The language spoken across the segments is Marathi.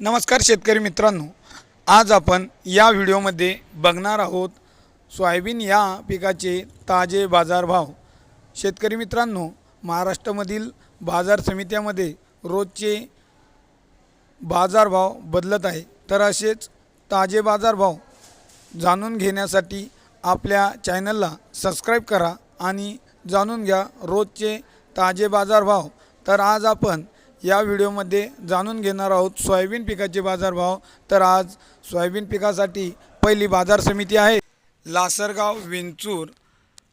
नमस्कार शेतकरी मित्रांनो. आज आपण या व्हिडिओमध्ये बघणार आहोत सोयाबीन या पिकाचे ताजे बाजारभाव. शेतकरी मित्रांनो महाराष्ट्रामधील बाजार समित्यामध्ये रोजचे बाजारभाव बदलत आहे. तर असेच ताजे बाजारभाव जाणून घेण्यासाठी आपल्या चॅनलला सबस्क्राईब करा आणि जाणून घ्या रोजचे ताजे बाजारभाव. तर आज आपण या व्हिडिओमध्ये जाणून घेणार आहोत सोयाबीन पिकाचे बाजारभाव. तर आज सोयाबीन पिकासाठी पहिली बाजार समिती आहे. लासरगाव विंचूर.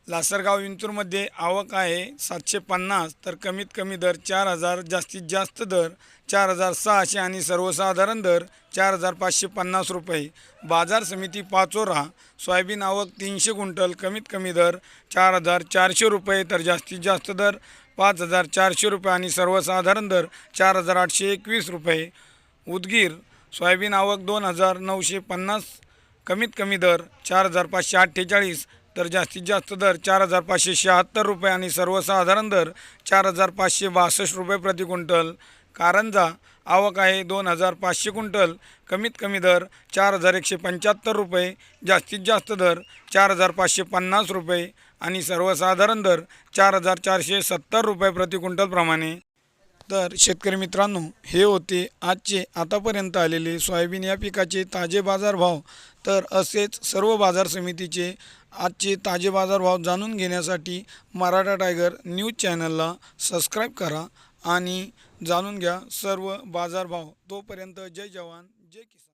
लासरगाव विंचूरमध्ये आवक आहे सातशे पन्नास तर कमीत कमी दर चार हजार जास्तीत जास्त दर चार हजार सहाशे आणि सर्वसाधारण दर चार हजार पाचशे पन्नास रुपये. बाजार समिती पाचोरा सोयाबीन आवक तीनशे क्विंटल कमीत कमी दर चार हजार चारशे रुपये तर जास्तीत जास्त दर पाच हजार चारशे रुपये आणि सर्वसाधारण दर चार हजार आठशे एकवीस रुपये. उदगीर सोयाबीन आवक दोन हजार नऊशे पन्नास. कमीत कमी दर चार हजार पाचशे अठ्ठेचाळीस. तर जास्तीत जास्त दर चार हजार पाचशे शहात्तर रुपये आणि सर्वसाधारण दर चार हजार पाचशे बासष्ट रुपये प्रति क्विंटल. कारंजा आवक आहे दोन हजार पाचशे क्विंटल. कमीत कमी दर चार हजार एकशे पंच्याहत्तर रुपये. जास्तीत जास्त दर चार हजार पाचशे पन्नास रुपये. आणि सर्वसाधारण दर चार हजार चारशे सत्तर रुपये प्रति क्विंटलप्रमाणे तर शेतकरी मित्रांनो हे होते आजचे आतापर्यंत आलेले सोयाबीन या पिकाचे ताजे बाजारभाव तर असेच सर्व बाजार समितीचे आजचे ताजे बाजारभाव जाणून घेण्यासाठी मराठा टायगर न्यूज चॅनलला सबस्क्राईब करा आणि जाणून घ्या सर्व बाजारभाव तोपर्यंत जय जवान जय किसान.